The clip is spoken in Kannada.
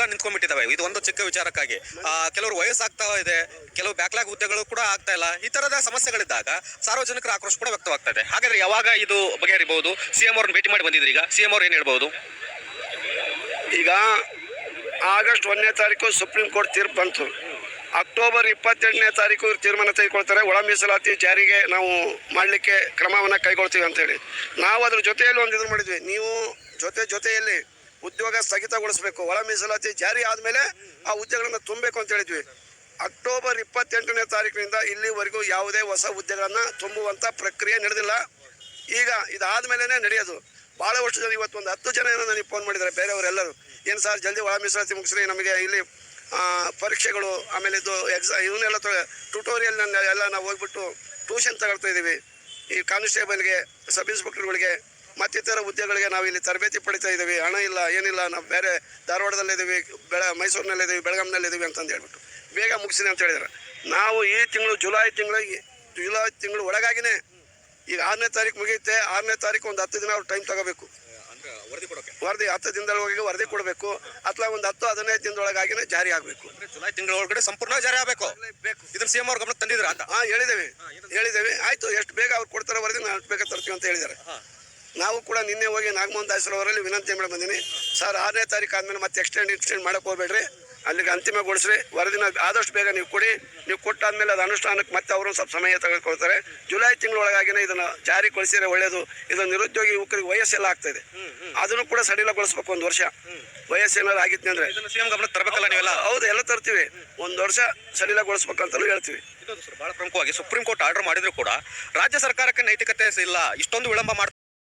ಹುದ್ದೆಗಳೆಲ್ಲ ನಿಂತ್ಕೊಂಡ್ಬಿಟ್ಟಿದಾವೆ ಇದು ಒಂದು ಚಿಕ್ಕ ವಿಚಾರಕ್ಕಾಗಿ. ಕೆಲವರು ವಯಸ್ಸಾಗ್ತಾ ಇದೆ, ಕೆಲವು ಬ್ಯಾಕ್ಲಾಗ್ ಹುದ್ದೆಗಳು ಕೂಡ ಆಗ್ತಾ ಇಲ್ಲ. ಈ ತರದ ಸಮಸ್ಯೆಗಳಿದ್ದಾಗ ಸಾರ್ವಜನಿಕರ ಆಕ್ರೋಶ ಕೂಡ ವ್ಯಕ್ತವಾಗ್ತಾ ಇದೆ. ಹಾಗಾದ್ರೆ ಯಾವಾಗ ಇದು ಬಗೆಹರಿಬಹುದು? ಸಿಎಂ ಅವ್ರನ್ನ ಭೇಟಿ ಮಾಡಿ ಬಂದಿದ್ರಿ ಈಗ. ಸಿಎಂ ಅವ್ರು ಏನ್ ಹೇಳ್ಬಹುದು? ಈಗ ಆಗಸ್ಟ್ ಒಂದನೇ ತಾರೀಕು ಸುಪ್ರೀಂ ಕೋರ್ಟ್ ತೀರ್ಪು ಬಂತು. ಅಕ್ಟೋಬರ್ ಇಪ್ಪತ್ತೆಂಟನೇ ತಾರೀಕು ತೀರ್ಮಾನ ತೆಗೆದುಕೊಳ್ತಾರೆ. ಒಳ ಮೀಸಲಾತಿ ಜಾರಿಗೆ ನಾವು ಮಾಡಲಿಕ್ಕೆ ಕ್ರಮವನ್ನು ಕೈಗೊಳ್ತೀವಿ ಅಂತೇಳಿ ನಾವು ಅದ್ರ ಜೊತೆಯಲ್ಲಿ ಒಂದು ಇದನ್ನು ಮಾಡಿದ್ವಿ. ನೀವು ಜೊತೆ ಜೊತೆಯಲ್ಲಿ ಉದ್ಯೋಗ ಸ್ಥಗಿತಗೊಳಿಸಬೇಕು. ಒಳ ಮೀಸಲಾತಿ ಜಾರಿ ಆದಮೇಲೆ ಆ ಹುದ್ದೆಗಳನ್ನು ತುಂಬಬೇಕು ಅಂತ ಹೇಳಿದ್ವಿ. ಅಕ್ಟೋಬರ್ ಇಪ್ಪತ್ತೆಂಟನೇ ತಾರೀಕಿನಿಂದ ಇಲ್ಲಿವರೆಗೂ ಯಾವುದೇ ಹೊಸ ಹುದ್ದೆಗಳನ್ನು ತುಂಬುವಂಥ ಪ್ರಕ್ರಿಯೆ ನಡೆದಿಲ್ಲ. ಈಗ ಇದಾದ್ಮೇಲೆ ನಡೆಯೋದು. ಭಾಳ ವರ್ಷ ಇವತ್ತು ಒಂದು ಹತ್ತು ಜನ ಏನೋ ನನಗೆ ಫೋನ್ ಮಾಡಿದ್ದಾರೆ, ಬೇರೆಯವರೆಲ್ಲರೂ. ಏನು ಸರ್, ಜಲ್ದಿ ಒಳ ಮೀಸಲಾತಿ ಮುಗಿಸ್ರಿ, ನಮಗೆ ಇಲ್ಲಿ ಪರೀಕ್ಷೆಗಳು, ಆಮೇಲೆ ಇದು ಎಕ್ಸಾ ಇವನ್ನೆಲ್ಲ ಟ್ಯೂಟೋರಿಯಲ್ ಎಲ್ಲ ನಾವು ಹೋಗ್ಬಿಟ್ಟು ಟ್ಯೂಷನ್ ತಗೊಳ್ತಾ ಇದ್ದೀವಿ ಈ ಕಾನ್ಸ್ಟೇಬಲ್ಗೆ ಸಬ್ ಇನ್ಸ್ಪೆಕ್ಟರ್ಗಳಿಗೆ ಮತ್ತಿತರ ಹುದ್ದೆಗಳಿಗೆ ನಾವು ಇಲ್ಲಿ ತರಬೇತಿ ಪಡಿತಾ ಇದ್ದೀವಿ. ಹಣ ಇಲ್ಲ ಏನಿಲ್ಲ ನಾವು ಬೇರೆ ಧಾರವಾಡದಲ್ಲಿದ್ದೀವಿ ಬೆಳ ಮೈಸೂರಿನಲ್ಲಿದ್ದೀವಿ ಬೆಳಗಾಂನಲ್ಲಿದ್ದೀವಿ ಅಂತಂದು ಹೇಳ್ಬಿಟ್ಟು ಬೇಗ ಮುಗಿಸಿದೆ ಅಂತ ಹೇಳಿದ್ದಾರೆ ನಾವು ಈ ತಿಂಗಳು ಜುಲೈ ತಿಂಗಳಿಗೆ ಜುಲೈ ತಿಂಗಳು ಒಳಗಾಗಿನೇ ಈಗ ಆರನೇ ತಾರೀಕು ಮುಗಿಯುತ್ತೆ. ಆರನೇ ತಾರೀಕು ಒಂದು ಹತ್ತು ದಿನ ಅವ್ರು ಟೈಮ್ ತಗೋಬೇಕು. ವರದಿ ಹತ್ತು ದಿನದೊಳಗೆ ವರದಿ ಕೊಡಬೇಕು. ಅಥವಾ ಒಂದು ಹತ್ತು ಹದಿನೈದು ದಿನದೊಳಗಾಗಿನೇ ಜಾರಿ ಆಗಬೇಕು. ಜುಲೈ ತಿಂಗಳ ಒಳಗಡೆ ಸಂಪೂರ್ಣ ಜಾರಿ ಆಗಬೇಕು. ಇದನ್ನು ಸಿಎಂ ಅವ್ರ ಗಮನ ತಂದಿದ್ರ ಅಂತ? ಹಾಂ ಹೇಳಿದ್ದೇವೆ. ಹೇಳಿದ್ದೇವೆ. ಆಯಿತು ಎಷ್ಟು ಬೇಗ ಅವ್ರು ಕೊಡ್ತಾರೆ ವರದಿ ನಾನು ಬೇಗ ತರ್ತೀವಿ ಅಂತ ಹೇಳಿದ್ದಾರೆ. ನಾವು ಕೂಡ ನಿನ್ನೆ ಹೋಗಿ ನಾಗಮೋಹನ್ ದಾಸರವರಲ್ಲಿ ವಿನಂತಿ ಮಾಡಿ ಬಂದೀನಿ. ಸರ್ ಆರನೇ ತಾರೀಕು ಆದಮೇಲೆ ಮತ್ತೆ ಎಕ್ಸ್ಟೆಂಡ್ ಎಕ್ಸ್ಟೆಂಡ್ ಮಾಡಕ್ಕೆ ಹೋಗ್ಬೇಡ್ರಿ. ಅಲ್ಲಿಗೆ ಅಂತಿಮಗೊಳಿಸ್ರಿ. ವರದಿನ ಆದಷ್ಟು ಬೇಗ ನೀವು ಕೊಡಿ. ನೀವು ಕೊಟ್ಟಾದ್ಮೇಲೆ ಅದು ಅನುಷ್ಠಾನಕ್ಕೆ ಮತ್ತೆ ಅವರು ಸ್ವಲ್ಪ ಸಮಯ ತೆಗೆದುಕೊಳ್ತಾರೆ ಜುಲೈ ತಿಂಗಳೊಳಗಾಗಿನೇ ಇದನ್ನು ಜಾರಿಗೊಳಿಸಿದ್ರೆ ಒಳ್ಳೆಯದು ಇದು ನಿರುದ್ಯೋಗಿ ಯುವಕರಿಗೆ ವಯಸ್ಸೆಲ್ಲ ಆಗ್ತಾ ಇದೆ. ಅದನ್ನು ಕೂಡ ಸಡಿಲಗೊಳಿಸ್ಬೇಕು ಒಂದು ವರ್ಷ. ವಯಸ್ಸೇನಾದ್ರು ಆಗಿತ್ತು ಅಂದರೆ. ತರಬೇಕಲ್ಲ ನೀವೆಲ್ಲ? ಹೌದು ಎಲ್ಲ ತರ್ತೀವಿ. ಒಂದು ವರ್ಷ ಸಡಿಲಗೊಳಿಸ್ಬೇಕಂತಲೂ ಹೇಳ್ತೀವಿ. ಬಹಳ ಪ್ರಮುಖವಾಗಿ ಸುಪ್ರೀಂ ಕೋರ್ಟ್ ಆರ್ಡರ್ ಮಾಡಿದ್ರು ಕೂಡ ರಾಜ್ಯ ಸರ್ಕಾರಕ್ಕೆ ನೈತಿಕತೆ ಇಲ್ಲ. ಇಷ್ಟೊಂದು ವಿಳಂಬ ಮಾಡ್ತಾ